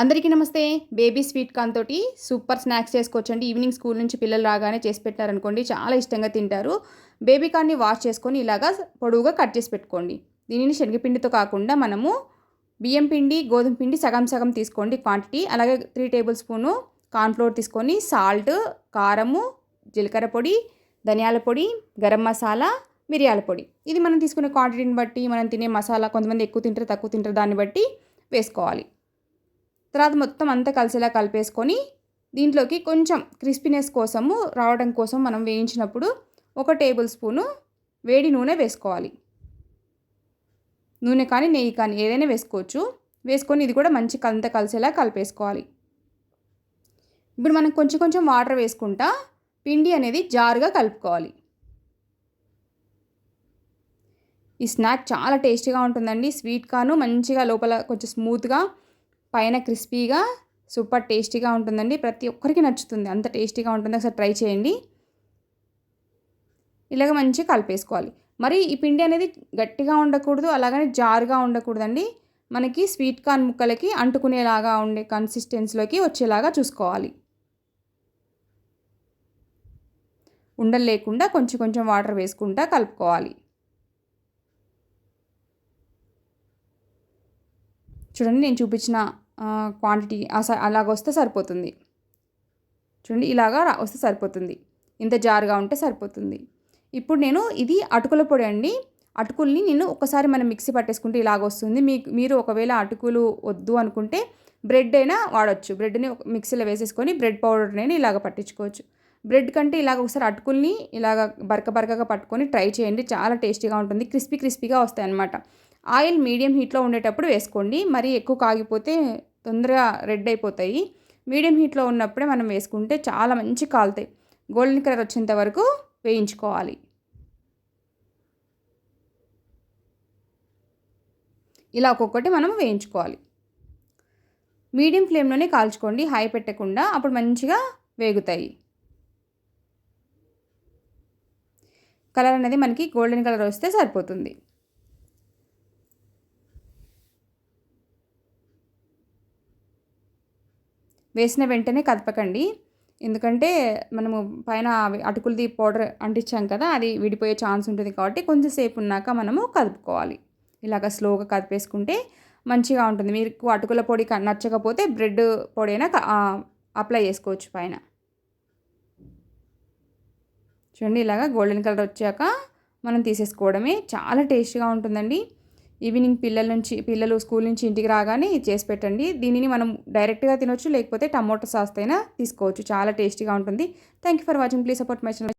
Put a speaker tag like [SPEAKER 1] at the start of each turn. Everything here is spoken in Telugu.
[SPEAKER 1] అందరికీ నమస్తే. బేబీ స్వీట్ కార్న్ తోటి సూపర్ స్నాక్స్ చేసుకోవచ్చండి. ఈవినింగ్ స్కూల్ నుంచి పిల్లలు రాగానే చేసి పెట్టారనుకోండి చాలా ఇష్టంగా తింటారు. బేబీ కార్న్ని వాష్ చేసుకొని ఇలాగా పొడవుగా కట్ చేసి పెట్టుకోండి. దీనిని శనగపిండితో కాకుండా మనము బియ్యం పిండి గోధుమ పిండి సగం సగం తీసుకోండి క్వాంటిటీ. అలాగే త్రీ టేబుల్ స్పూను కార్న్ఫ్లోర్ తీసుకొని సాల్ట్ కారము జీలకర్ర పొడి ధనియాల పొడి గరం మసాలా మిరియాల పొడి. ఇది మనం తీసుకునే క్వాంటిటీని బట్టి మనం తినే మసాలా కొంతమంది ఎక్కువ తింటారు తక్కువ తింటారు దాన్ని బట్టి వేసుకోవాలి. తర్వాత మొత్తం అంతా కలిసేలా కలిపేసుకొని దీంట్లోకి కొంచెం క్రిస్పీనెస్ కోసము రావడం కోసం మనం వేయించినప్పుడు ఒక టేబుల్ స్పూను వేడి నూనె వేసుకోవాలి. నూనె కానీ నెయ్యి కానీ ఏదైనా వేసుకోవచ్చు. వేసుకొని ఇది కూడా మంచి అంత కలిసేలా కలిపేసుకోవాలి. ఇప్పుడు మనం కొంచెం కొంచెం వాటర్ వేసుకుంటా పిండి అనేది జారుగా కలుపుకోవాలి. ఈ స్నాక్ చాలా టేస్టీగా ఉంటుందండి. స్వీట్ కాను మంచిగా లోపల కొంచెం స్మూత్గా పైన క్రిస్పీగా సూపర్ టేస్టీగా ఉంటుందండి. ప్రతి ఒక్కరికి నచ్చుతుంది. అంత టేస్టీగా ఉంటుంది ఒకసారి ట్రై చేయండి. ఇలాగ మంచిగా కలిపేసుకోవాలి. మరి ఈ పిండి అనేది గట్టిగా ఉండకూడదు అలాగనే జారుగా ఉండకూడదండి. మనకి స్వీట్ కార్న్ ముక్కలకి అంటుకునేలాగా ఉండే కన్సిస్టెన్సీలోకి వచ్చేలాగా చూసుకోవాలి. ఉండలు లేకుండా కొంచెం కొంచెం వాటర్ వేసుకుంటా కలుపుకోవాలి. చూడండి నేను చూపించిన క్వాంటిటీ అలాగ వస్తే సరిపోతుంది. చూడండి ఇలాగా వస్తే సరిపోతుంది. ఇంత జారుగా ఉంటే సరిపోతుంది. ఇప్పుడు నేను ఇది అటుకుల పొడి అండి. అటుకుల్ని నేను ఒకసారి మనం మిక్సీ పట్టేసుకుంటే ఇలాగ వస్తుంది. మీకు మీరు ఒకవేళ అటుకులు వద్దు అనుకుంటే బ్రెడ్ అయినా వాడచ్చు. బ్రెడ్ని మిక్సీలో వేసేసుకొని బ్రెడ్ పౌడర్నైనా ఇలాగ పట్టించుకోవచ్చు. బ్రెడ్ కంటే ఇలాగ ఒకసారి అటుకుల్ని ఇలాగ బరక బరకగా పట్టుకొని ట్రై చేయండి. చాలా టేస్టీగా ఉంటుంది. క్రిస్పీ క్రిస్పీగా వస్తాయి అన్నమాట ఆయిల్ మీడియం హీట్లో ఉండేటప్పుడు వేసుకోండి. మరీ ఎక్కువ కాగిపోతే తొందరగా రెడ్ అయిపోతాయి. మీడియం హీట్లో ఉన్నప్పుడే మనం వేసుకుంటే చాలా మంచి కాలుతాయి. గోల్డెన్ కలర్ వచ్చేంత వరకు వేయించుకోవాలి. ఇలా ఒక్కొక్కటి మనం వేయించుకోవాలి. మీడియం ఫ్లేమ్లోనే కాల్చుకోండి. హై పెట్టకుండా అప్పుడు మంచిగా వేగుతాయి. కలర్ అనేది మనకి గోల్డెన్ కలర్ వస్తే సరిపోతుంది. వేసిన వెంటనే కదపకండి. ఎందుకంటే మనము పైన అటుకులది పౌడర్ అంటించాం కదా అది విడిపోయే ఛాన్స్ ఉంటుంది కాబట్టి కొంచెంసేపు ఉన్నాక మనము కదుపుకోవాలి. ఇలాగ స్లోగా కదిపేసుకుంటే మంచిగా ఉంటుంది. మీకు అటుకుల పొడి నచ్చకపోతే బ్రెడ్ పొడి అయినా అప్లై చేసుకోవచ్చు పైన. చూడండి ఇలాగ గోల్డెన్ కలర్ వచ్చాక మనం తీసేసుకోవడమే. చాలా టేస్ట్గా ఉంటుందండి. ఈవినింగ్ పిల్లల నుంచి పిల్లలు స్కూల్ నుంచి ఇంటికి రాగానే చేసి పెట్టండి. దీనిని మనం డైరెక్ట్గా తినొచ్చు లేకపోతే టమోటో సాస్ అయినా తీసుకోవచ్చు. చాలా టేస్టీగా ఉంటుంది. Thank you for watching please support my channel